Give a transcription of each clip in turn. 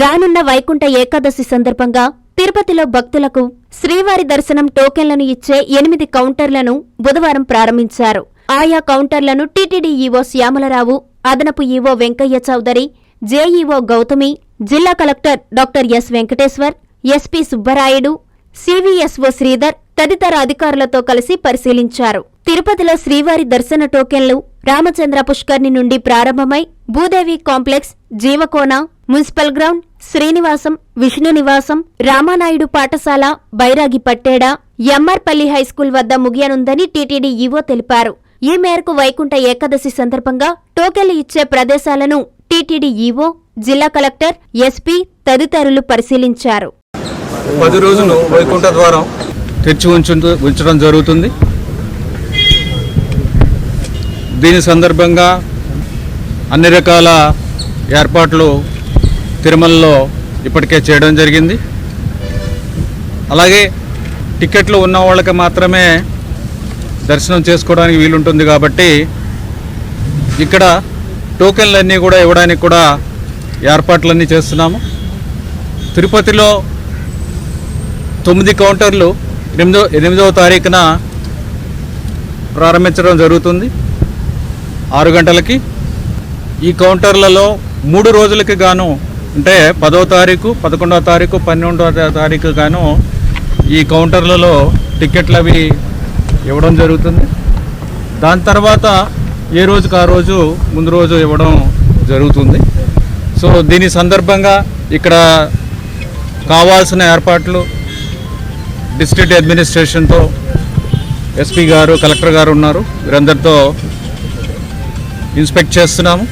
రానున్న వైకుంఠ ఏకాదశి సందర్భంగా తిరుపతిలో భక్తులకు శ్రీవారి దర్శనం టోకెన్లను ఇచ్చే ఎనిమిది కౌంటర్లను బుధవారం ప్రారంభించారు. ఆయా కౌంటర్లను టీటీడీ ఈవో శ్యామలరావు అదనపు ఈవో వెంకయ్య చౌదరి జేఈఓ గౌతమి జిల్లా collector doctor S Venkateshwar SP Subbarayudu CVSO Sridhar తదితర అధికారులతో కలిసి పరిశీలించారు. తిరుపతిలో శ్రీవారి దర్శన టోకెన్లు రామచంద్ర పుష్కర్ని నుండి ప్రారంభమై Bhudevi complex Jeevakona municipal ground Srinivasam Vishnu Nivasam Ramanaidu పాఠశాల బైరాగి పట్టేడ ఎమ్మార్పల్లి హైస్కూల్ వద్ద ముగియనుందని టీటీడీ ఈవో తెలిపారు. ఈ మేరకు వైకుంఠ ఏకాదశి సందర్భంగా టోకెన్లు ఇచ్చే ప్రదేశాలను టీటీడీ ఈవో జిల్లా కలెక్టర్ ఎస్పీ తదితరులు పరిశీలించారు. పది రోజులు వైకుంఠ ద్వారం తెరిచి ఉంచడం జరుగుతుంది. దీని సందర్భంగా అన్ని రకాల ఏర్పాట్లు తిరుమలలో ఇప్పటికే చేయడం జరిగింది. అలాగే టికెట్లు ఉన్న వాళ్ళకి మాత్రమే దర్శనం చేసుకోవడానికి వీలుంటుంది కాబట్టి ఇక్కడ టోకెన్లన్నీ కూడా ఇవ్వడానికి కూడా ఏర్పాట్లన్నీ చేస్తున్నాము. తిరుపతిలో తొమ్మిది కౌంటర్లు ఎనిమిదో ఎనిమిదవ తారీఖున ప్రారంభించడం జరుగుతుంది. ఆరు గంటలకి. ఈ కౌంటర్లలో మూడు రోజులకి గాను అంటే పదో తారీఖు పదకొండవ తారీఖు పన్నెండవ తారీఖు గాను ఈ కౌంటర్లలో టికెట్లు అవి ఇవ్వడం జరుగుతుంది. దాని తర్వాత ఏ రోజుకు ఆ రోజు ముందు రోజు ఇవ్వడం జరుగుతుంది. సో దీని సందర్భంగా ఇక్కడ కావాల్సిన ఏర్పాట్లు డిస్ట్రిక్ట్ అడ్మినిస్ట్రేషన్తో ఎస్పీ గారు కలెక్టర్ గారు ఉన్నారు. వీరందరితో ఇన్స్పెక్ట్ చేస్తున్నాము.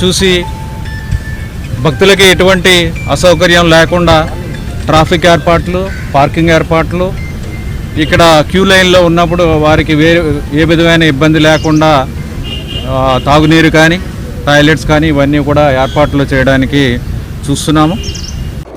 చూసి భక్తులకి ఎటువంటి అసౌకర్యం లేకుండా ట్రాఫిక్ ఏర్పాట్లు పార్కింగ్ ఏర్పాట్లు ఇక్కడ క్యూ లైన్లో ఉన్నప్పుడు వారికి వే ఏ విధమైన ఇబ్బంది లేకుండా తాగునీరు కానీ టాయిలెట్స్ కానీ ఇవన్నీ కూడా ఏర్పాట్లు చేయడానికి చూస్తున్నాము.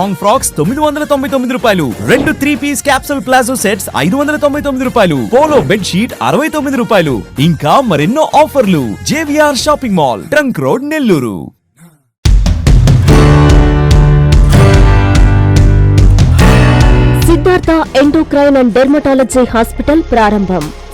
లాంగ్ ఫ్రాక్స్ తొమ్మిది వందల తొంభై తొమ్మిది రూపాయలు. రెండు three piece capsule palazzo sets ఐదు వందల తొంభై తొమ్మిది రూపాయలు. పోలో బెడ్ షీట్ అరవై తొమ్మిది రూపాయలు. ఇంకా మరెన్నో ఆఫర్లు. JVR shopping mall trunk road Nellore. Siddhartha endocrine and dermatology hospital ప్రారంభం.